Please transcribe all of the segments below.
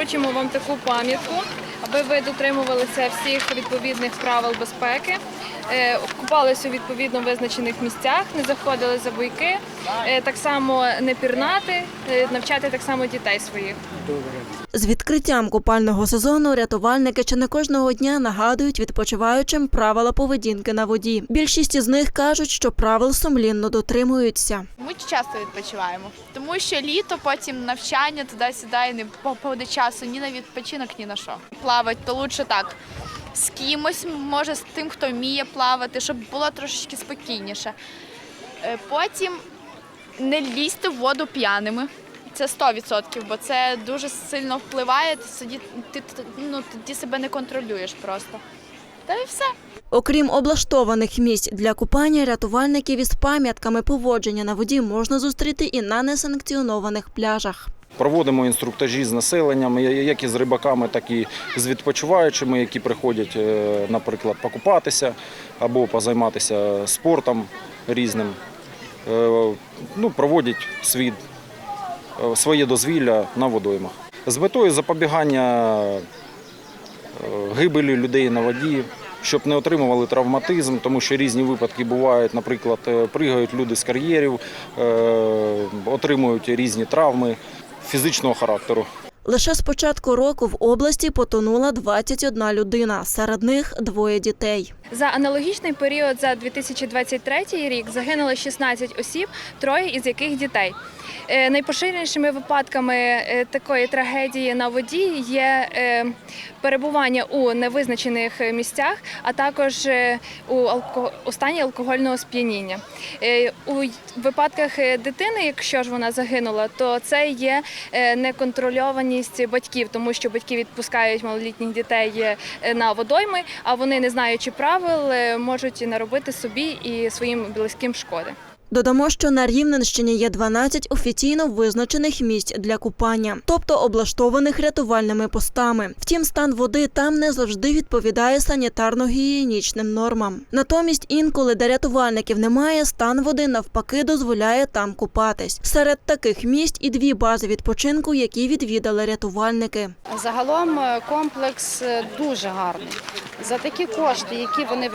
вручимо вам таку пам'ятку, аби ви дотримувалися всіх відповідних правил безпеки, е, купалися у відповідно визначених місцях, не заходили за буйки, е, так само не пірнати, е, навчати так само дітей своїх. З відкриттям купального сезону рятувальники чи не кожного дня нагадують відпочиваючим правила поведінки на воді. Більшість із них кажуть, що правил сумлінно дотримуються. Ми часто відпочиваємо, тому що літо, потім навчання туди-сюди і не буде часу ні на відпочинок, ні на що. Плавати то лучше так. З кимось, може, з тим, хто вміє плавати, щоб було трошечки спокійніше. Е, Потім не лізьте в воду п'яними. Це 100%, бо це дуже сильно впливає. Ти, ти, ну, тоді себе не контролюєш просто. Та і все. Окрім облаштованих місць для купання, рятувальників із пам'ятками поводження на воді можна зустріти і на несанкціонованих пляжах. Проводимо інструктажі з населенням, як і з рибаками, так і з відпочиваючими, які приходять, е, наприклад, покупатися або позайматися спортом різним. Е, Ну, проводять свій, е, своє дозвілля на водоймах. З метою запобігання гибелі людей на воді, щоб не отримували травматизм, тому що різні випадки бувають. Наприклад, пригають люди з кар'єрів, отримують різні травми фізичного характеру. Лише з початку року в області потонула 21 людина, серед них двоє дітей. За аналогічний період за 2023 рік загинуло 16 осіб, троє із яких дітей. Е, Найпоширенішими випадками е, такої трагедії на воді є е, перебування у невизначених місцях, а також у, стані алкогольного сп'яніння. У випадках дитини, якщо ж вона загинула, то це є е, неконтрольованість батьків, тому що батьки відпускають малолітніх дітей е, на водойми, а вони, не знаючи правил, е, можуть наробити собі і своїм близьким шкоди. Додамо, що на Рівненщині є 12 офіційно визначених місць для купання, тобто облаштованих рятувальними постами. Втім, стан води там не завжди відповідає санітарно-гігієнічним нормам. Натомість, інколи, де рятувальників немає, стан води навпаки дозволяє там купатись. Серед таких місць і дві бази відпочинку, які відвідали рятувальники. Загалом е, комплекс е, дуже гарний. За такі кошти, які вони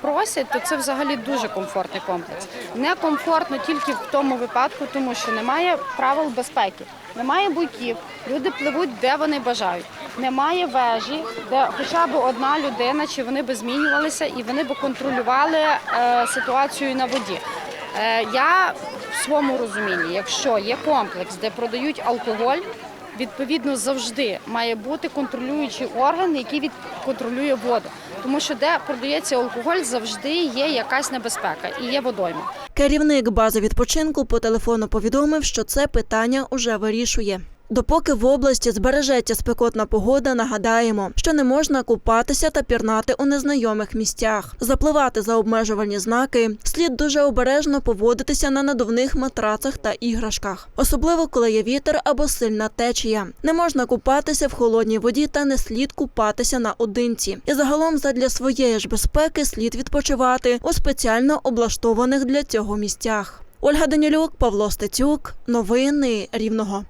просять, то це взагалі дуже комфортний комплекс. Некомфортно тільки в тому випадку, тому що немає правил безпеки, немає буйків, люди пливуть, де вони бажають. Немає вежі, де хоча б одна людина, чи вони би змінювалися і вони б контролювали е, ситуацію на воді. Е, я в своєму розумінні, якщо є комплекс, де продають алкоголь, Відповідно, завжди має бути контролюючий орган, який від- контролює воду. Тому що де продається алкоголь, завжди є якась небезпека і є водойма. Керівник бази відпочинку по телефону повідомив, що це питання уже вирішує. Допоки в області збережеться спекотна погода, нагадаємо, що не можна купатися та пірнати у незнайомих місцях, запливати за обмежувальні знаки, слід дуже обережно поводитися на надувних матрацах та іграшках, особливо коли є вітер або сильна течія. Не можна купатися в холодній воді та не слід купатися наодинці. І загалом, задля своєї ж безпеки, слід відпочивати у спеціально облаштованих для цього місцях. Ольга Данілюк, Павло Стецюк, новини Рівного.